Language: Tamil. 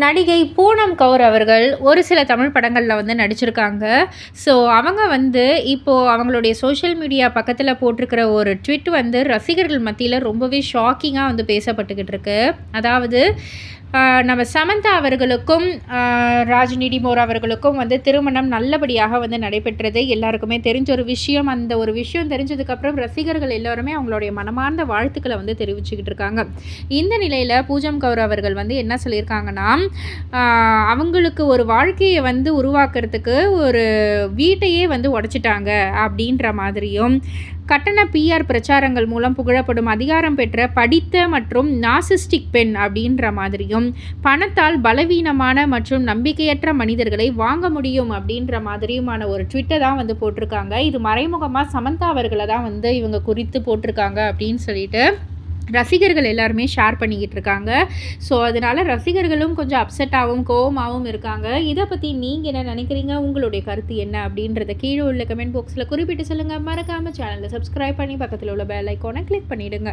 நடிகை பூனம் கவுர் அவர்கள் ஒரு சில தமிழ் படங்களில் வந்து நடிச்சிருக்காங்க. ஸோ அவங்க வந்து இப்போது அவங்களுடைய சோஷியல் மீடியா பக்கத்தில் போட்டிருக்கிற ஒரு ட்விட் வந்து ரசிகர்கள் மத்தியில் ரொம்பவே ஷாக்கிங்காக வந்து பேசப்பட்டுக்கிட்டு இருக்கு. அதாவது நம்ம சமந்தா அவர்களுக்கும் ஆஹ், மோர் அவர்களுக்கும் வந்து திருமணம் நல்லபடியாக வந்து நடைபெற்றது. எல்லாருக்குமே தெரிஞ்ச ஒரு விஷயம். அந்த ஒரு விஷயம் தெரிஞ்சதுக்கப்புறம் ரசிகர்கள் எல்லாருமே அவங்களுடைய மனமார்ந்த வாழ்த்துக்களை வந்து தெரிவிச்சுக்கிட்டு இருக்காங்க. இந்த நிலையில் பூஜம் கௌர் அவர்கள் வந்து என்ன சொல்லியிருக்காங்கன்னா அவங்களுக்கு ஒரு வாழ்க்கையை வந்து உருவாக்குறதுக்கு ஒரு வீட்டையே வந்து உடச்சிட்டாங்க அப்படின்ற மாதிரியும் கட்டண பிஆர் பிரச்சாரங்கள் மூலம் புகழப்படும் அதிகாரம் பெற்ற படித்த மற்றும் நாசிஸ்டிக் பெண் அப்படின்ற மாதிரியும் பணத்தால் பலவீனமான மற்றும் நம்பிக்கையற்ற மனிதர்களை வாங்க முடியும் அப்படின்ற மாதிரியுமான ஒரு ட்விட்டை தான் வந்து போட்டிருக்காங்க. இது மறைமுகமாக சமந்தா அவர்களை தான் வந்து இவங்க குறித்து போட்டிருக்காங்க அப்படின்னு சொல்லிட்டு ரசிகர்கள் எல்லாருமே ஷேர் பண்ணிக்கிட்டு இருக்காங்க. ஸோ அதனால் ரசிகர்களும் கொஞ்சம் அப்செட்டாகவும் கோவமாகவும் இருக்காங்க. இதை பற்றி நீங்கள் என்ன நினைக்கிறீங்க? உங்களுடைய கருத்து என்ன அப்படின்றத கீழே உள்ள கமெண்ட் பாக்ஸில் குறிப்பிட்டு சொல்லுங்கள் மறக்காமல் சேனலில் சப்ஸ்கிரைப் பண்ணி பக்கத்தில் உள்ள பெல் ஐக்கோனை கிளிக் பண்ணிவிடுங்க